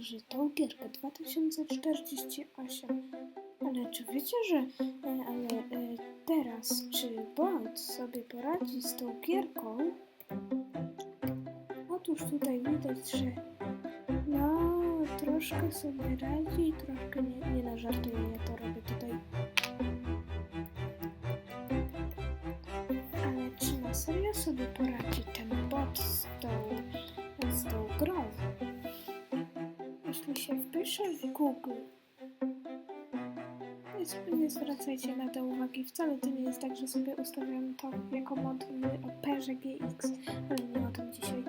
że tą gierkę 2048. Ale czy wiecie, że e, ale e, teraz czy bot sobie poradzi z tą gierką? Otóż tutaj widać, że no troszkę sobie radzi, troszkę nie, nie na żartuję, ja to robię tutaj. Ale czy na serio sobie poradzi się wpisze w Google, nie, nie zwracajcie na to uwagi, wcale to nie jest tak, że sobie ustawiam to jako mod w operze GX, ale nie o tym dzisiaj.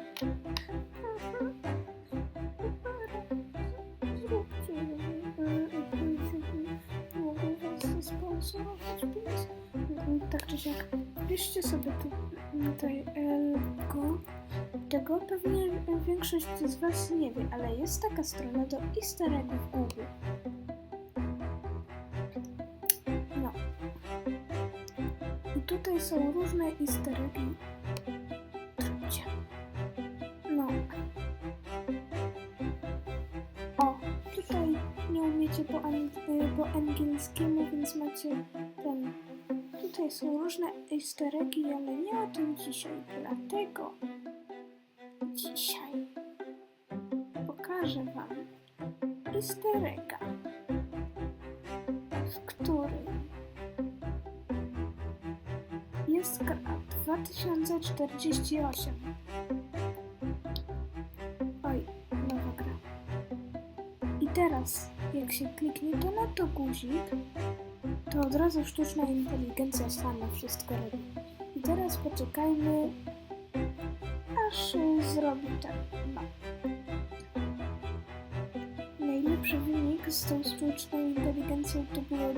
Tak czy siak, piszcie sobie tu tutaj Elgo. Tego pewnie większość z Was nie wie, ale jest taka strona do easter eggów Google. No. I tutaj są różne easter eggi. No. O, tutaj nie umiecie po, y, po angielskiemu, więc macie ten. Tutaj są różne easter ale nie o tym dzisiaj, dlatego dzisiaj pokażę Wam easter egga, w którym jest gra 2048. Oj, nowa gra. I teraz, jak się kliknie to na to guzik, to od razu sztuczna inteligencja sama wszystko robi. I teraz poczekajmy, aż y, zrobi tak. No. Najlepszy wynik z tą sztuczną inteligencją to było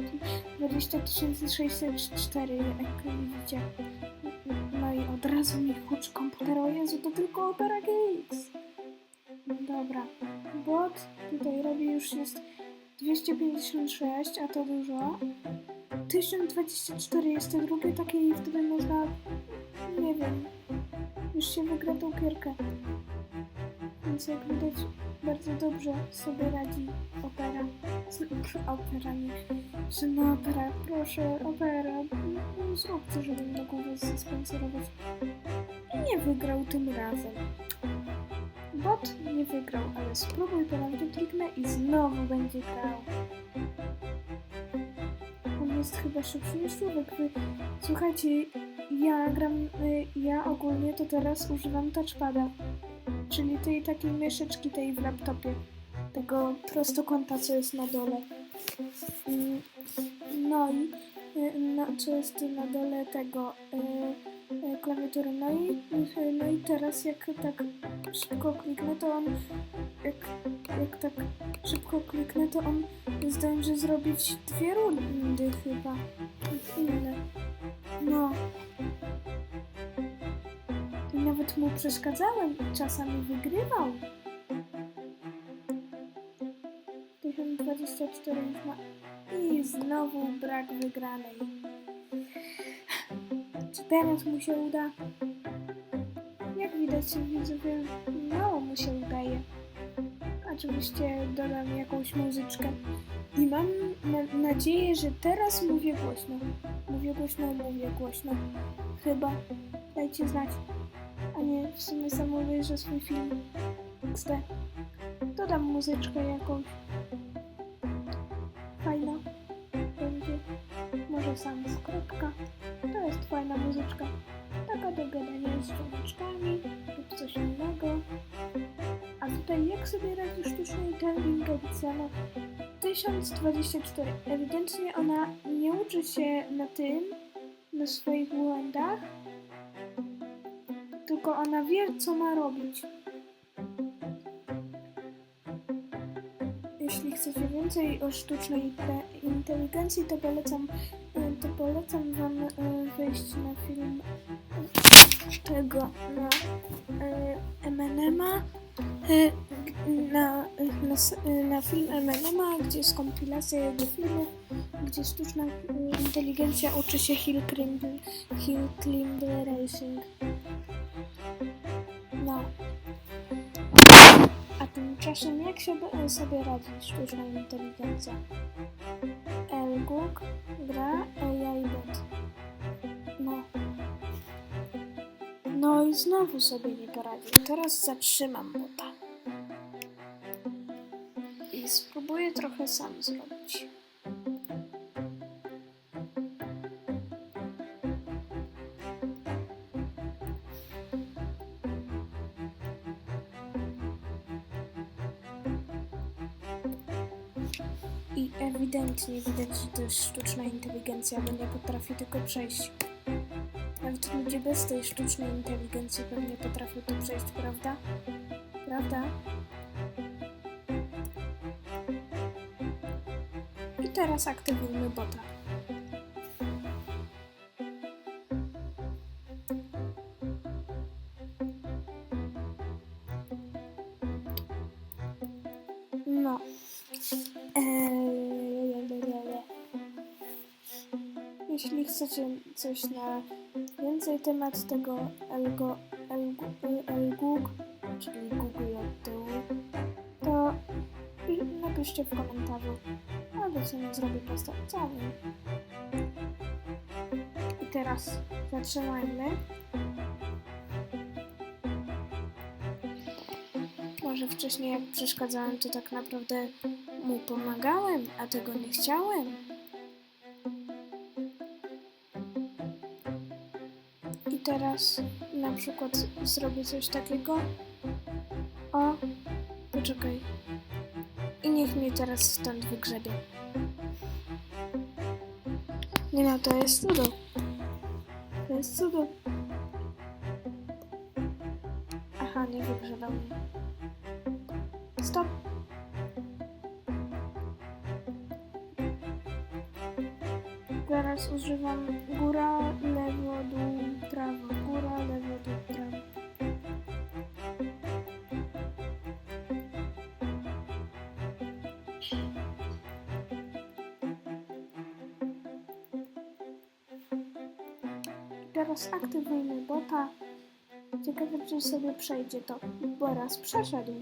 20 604, jak widzicie. No i od razu mi hucz komputer, o Jezu, to tylko Opera GX. Dobra, bot tutaj robi już jest 256, a to dużo. 1024 jest to drugie takie i wtedy można, nie wiem, już się wygra tą gierkę. Więc jak widać, bardzo dobrze sobie radzi opera. Opera, nie. Że no opera, proszę, opera. No, zróbcie, żebym mógł was zasponsorować. I nie wygrał tym razem. Bot nie wygrał, ale spróbuj ponownie kliknę i znowu będzie grał. On jest chyba szybszy niż człowiek. Słuchajcie, ja gram, y, ja ogólnie to teraz używam touchpada, czyli tej takiej myszeczki tej w laptopie, tego prostokąta, co jest na dole. Mm, No i y, no, co jest na dole tego y, klawiatury. No i, no i teraz jak tak szybko kliknę, to on jak, jak tak szybko kliknę, to on zdąży zrobić dwie rundy chyba. Inne. No. I nawet mu przeszkadzałem i czasami wygrywał. 1024 już ma. I znowu brak wygranej. Czy teraz mu się uda? Jak widać, widzowie, mało mu się udaje. Oczywiście dodam jakąś muzyczkę. I mam na nadzieję, że teraz mówię głośno. Mówię głośno, mówię głośno. Chyba. Dajcie znać. A nie, w sumie sam obejrzę swój film. XD. Dodam muzyczkę jakąś. Fajna. Będzie. Może sam z kropka. To jest fajna muzyczka. Taka do gadania z ciągneczkami lub coś innego. A tutaj jak sobie radzi sztuczna inteligencja? No, 1024. Ewidentnie ona nie uczy się na tym, na swoich błędach, tylko ona wie, co ma robić. Jeśli chcecie więcej o sztucznej inte- inteligencji, to polecam, to polecam Wam e, wejść na film tego, na e, M&M'a, e, na, na, s- na film M&M'a, gdzie jest kompilacja jego filmów, gdzie sztuczna inteligencja uczy się hill climb, hill climb racing. No. A tymczasem Czasem jak by- sobie radzi sztuczna inteligencja? Elguk gra No znowu sobie nie poradził. Teraz zatrzymam bota. I spróbuję trochę sam zrobić. I ewidentnie widać, że to sztuczna inteligencja, bo nie potrafi tego przejść. Nawet ludzie bez tej sztucznej inteligencji pewnie potrafią to przejść, prawda? Prawda? I teraz aktywujmy bota. Jeśli chcecie coś na więcej temat tego Elgo, Elgu, Elgug, czyli Google od to pi- napiszcie w komentarzu. Albo co nie zrobię prosto. Co. I teraz zatrzymajmy. Może wcześniej jak przeszkadzałem, to tak naprawdę mu pomagałem, a tego nie chciałem. Teraz na przykład zrobię coś takiego. O, poczekaj. I niech mnie teraz stąd wygrzebie. Nie no, to jest cudo. To jest cudo. Aha, nie wygrzebał mnie. Teraz używam góra, lewo, dół, prawo. Góra, lewo, dół, prawo. Teraz aktywujmy bota. Ciekawe, czy sobie przejdzie to, bo raz przeszedł.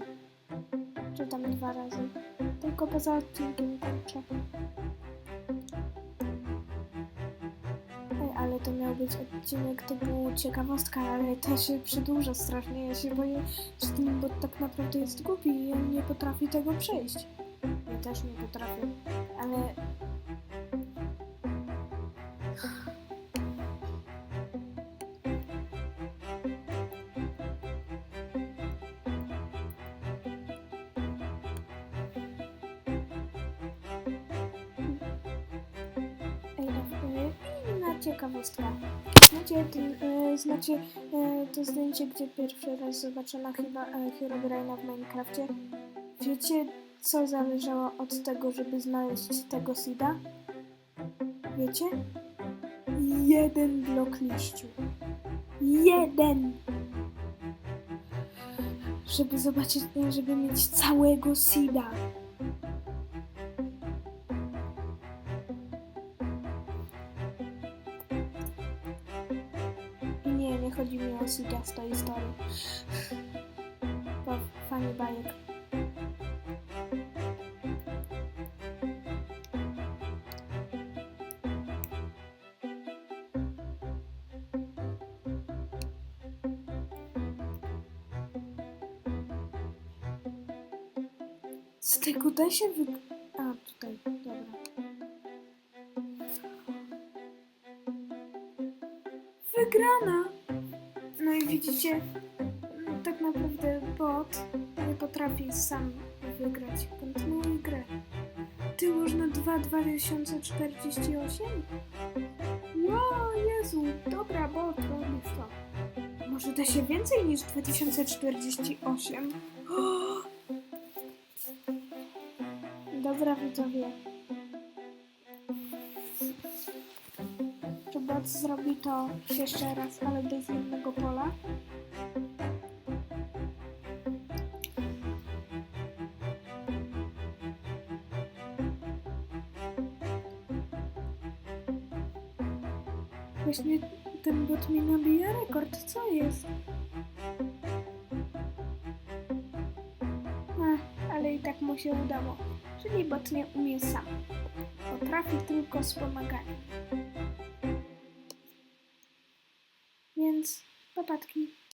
Czy tam dwa razy. Tylko poza odcinkiem kurczę. To miał być odcinek typu ciekawostka, ale to się przedłuża strasznie. Ja się boję, że ten bot tak naprawdę jest głupi i on nie potrafi tego przejść. Ja też nie potrafię, ale... ciekawostka. Znacie, ten, e, znacie e, to zdjęcie, gdzie pierwszy raz zobaczono chyba e, Herobrina w Minecrafcie? Wiecie, co zależało od tego, żeby znaleźć tego seeda? Wiecie? Jeden blok liściu. Jeden! Żeby zobaczyć, e, żeby mieć całego seeda. Chodzi mi o seeda z tej historii. To fani bajek. Z tego da się. No widzicie, mm, tak naprawdę bot nie potrafi sam wygrać. Kontynuuj grę. Ty można 2 2048? Wow, Jezu, dobra, bot, robisz to. Może da się więcej niż 2048? Dobra, widzowie. Bot zrobi to jeszcze raz, ale bez jednego pola? Właśnie ten bot mi nabija rekord, co jest? Ech, mu się udało, czyli bot nie umie sam. Potrafi tylko z